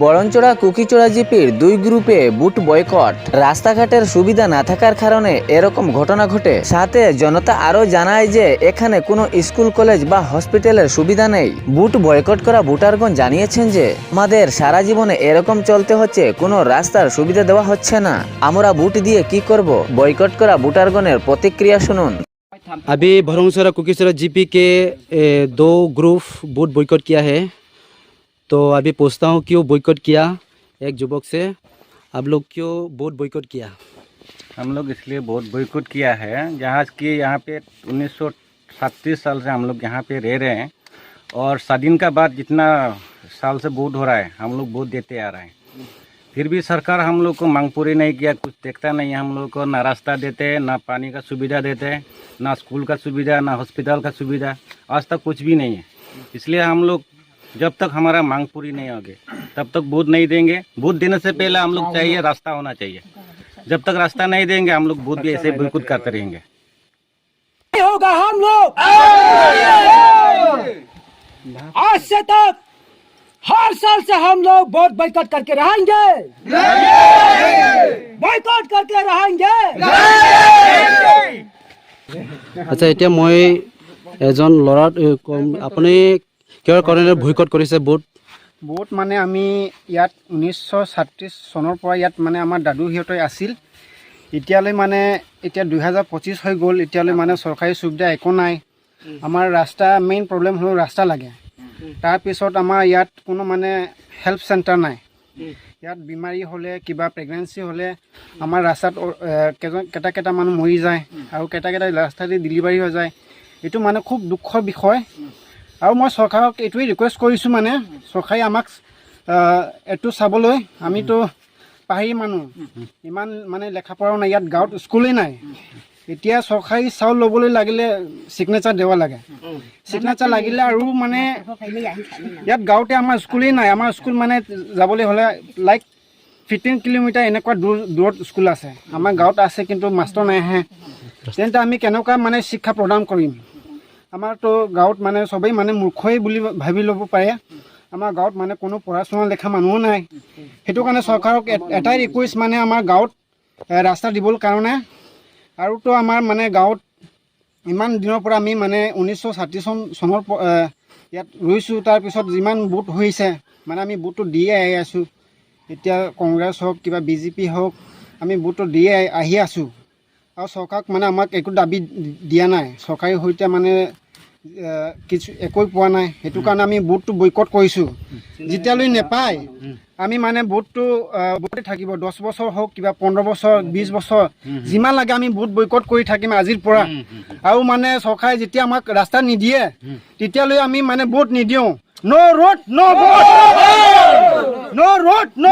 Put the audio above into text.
বরঞ্চড়া কুকিচড়া জিপির দুই গ্রুপে বুট বয়কট রাস্তাঘাটের সুবিধা না থাকার কারণে এরকম ঘটনা ঘটে সাথে জনতা আরও জানায় যে এখানে কোনো স্কুল কলেজ বা হসপিটালের সুবিধা নেই বুট বয়কট করা ভোটারগণ জানিয়েছেন যে আমাদের সারা জীবনে এরকম চলতে হচ্ছে কোনো রাস্তার সুবিধা দেওয়া হচ্ছে না আমরা বুট দিয়ে কি করব বয়কট করা ভোটারগণের প্রতিক্রিয়া শুনুন अभी भरोसरा कुकीसरा जीपी के ए, दो ग्रुप बूट बॉयकॉट किया है तो अभी पूछता हूँ, क्यों बॉयकॉट किया एक युवक से? आप लोग क्यों बूट बॉयकॉट किया? हम लोग इसलिए बहुत बोइकोट किया है, जहाँ की यहाँ पे उन्नीस साल से हम लोग यहाँ पे रह रहे हैं। और स्वाधीन का बाद जितना साल से वोट हो रहा है, हम लोग वोट देते आ रहे हैं। फिर भी सरकार हम लोग को मांग पूरी नहीं किया, कुछ देखता नहीं है, हम लोग को ना रास्ता देते हैं ना पानी का सुविधा देते हैं ना स्कूल का सुविधा, ना हॉस्पिटल का सुविधा। आज तक कुछ भी नहीं है। इसलिए हम लोग जब तक हमारा मांग पूरी नहीं होगी तब तक वोट नहीं देंगे वोट देने से पहले हम लोग चाहिए रास्ता होना चाहिए जब तक रास्ता नहीं देंगे हम लोग वोट भी ऐसे बिल्कुल करते रहेंगे होगा हम लोग आज से तक हर साल से हम लोग वोट बैकआउट करके रहेंगे बैकआउट करके रहेंगे আচ্ছা এতিয়া মই এজন ল'ৰা এ, কম আপুনি কিহৰ কাৰণে বয়কট কৰিছে বুট? বহুত মানে আমি ইয়াত ঊনৈছশ সাতত্ৰিছ চনৰ পৰা ইয়াত মানে আমাৰ দাদু সিহঁতে আছিল। এতিয়ালৈ মানে এতিয়া দুহেজাৰ পঁচিছ হৈ গ'ল এতিয়ালৈ মানে চৰকাৰী সুবিধা একো নাই। আমাৰ ৰাস্তা মেইন প্ৰব্লেম হ'ল ৰাস্তা লাগে। তাৰপিছত আমাৰ ইয়াত কোনো মানে হেল্থ চেণ্টাৰ নাই। ইয়াত বেমাৰী হ'লে কিবা প্ৰেগনেঞ্চি হ'লে আমাৰ ৰাস্তাত কেইটা কেইটা মানুহ মৰি যায় আৰু কেইটা কেইটা ৰাস্তাতে ডেলিভাৰী হৈ যায়। এইটো মানে খুব দুখৰ বিষয়। আৰু মই চৰকাৰক এইটোৱেই ৰিকুৱেষ্ট কৰিছোঁ মানে চৰকাৰে আমাক এইটো চাবলৈ, আমিতো পাহাৰী মানুহ। ইমান মানে লেখা পঢ়াও নাই, ইয়াত গাঁৱত স্কুলেই নাই। এতিয়া চৰকাৰী চাউল ল'বলৈ লাগিলে ছিগনেচাৰ দিব লাগে। ছিগনেচাৰ লাগিলে আৰু মানে ইয়াত গাঁৱতে আমাৰ স্কুলেই নাই। আমাৰ স্কুল মানে যাবলৈ হ'লে লাইক ফিফটিন কিলোমিটাৰ এনেকুৱা দূৰ, দূৰত স্কুল আছে। আমাৰ গাঁৱত আছে, কিন্তু মাষ্টৰ নাই আহে তেন্তে আমি কেনেকুৱা মানে শিক্ষা প্ৰদান কৰিম? আমাৰতো গাঁৱত মানে চবেই মানে মূৰ্খই বুলি ভাবি ল'ব পাৰে। আমাৰ গাঁৱত মানে কোনো পঢ়া শুনা লেখা মানুহো নাই। সেইটো কাৰণে চৰকাৰক এটাই ৰিকুৱেষ্ট মানে আমাৰ গাঁৱত ৰাস্তা দিবৰ কাৰণে। আৰুতো আমাৰ মানে গাঁৱত ইমান দিনৰ পৰা আমি মানে ঊনৈছশ ষাঠি চন চনৰ ইয়াত ৰৈছোঁ তাৰপিছত যিমান বুট হৈছে মানে আমি বুটটো দিয়ে আহি আছোঁ। এতিয়া কংগ্ৰেছ হওক, কিবা বি জে পি হওক, আমি বুটটো দিয়ে আহি- আছোঁ। আৰু চৰকাৰক মানে আমাক একো দাবি দিয়া নাই। চৰকাৰী সৈতে মানে কিছু একোৱে পোৱা নাই। সেইটো কাৰণে আমি বুটটো বয়কট কৰিছোঁ। যেতিয়ালৈ নেপায়, আমি মানে বুটটো বুটে থাকিব। দহ বছৰ হওক কিবা পোন্ধৰ বছৰ বিছ বছৰ, যিমান লাগে আমি বুট বয়কট কৰি থাকিম আজিৰ পৰা। আৰু মানে চৰকাৰে যেতিয়া আমাক ৰাস্তা নিদিয়ে, তেতিয়ালৈ আমি মানে বুট নিদিওঁ। ন' ৰোড ন' বুট ন' ৰোড ন'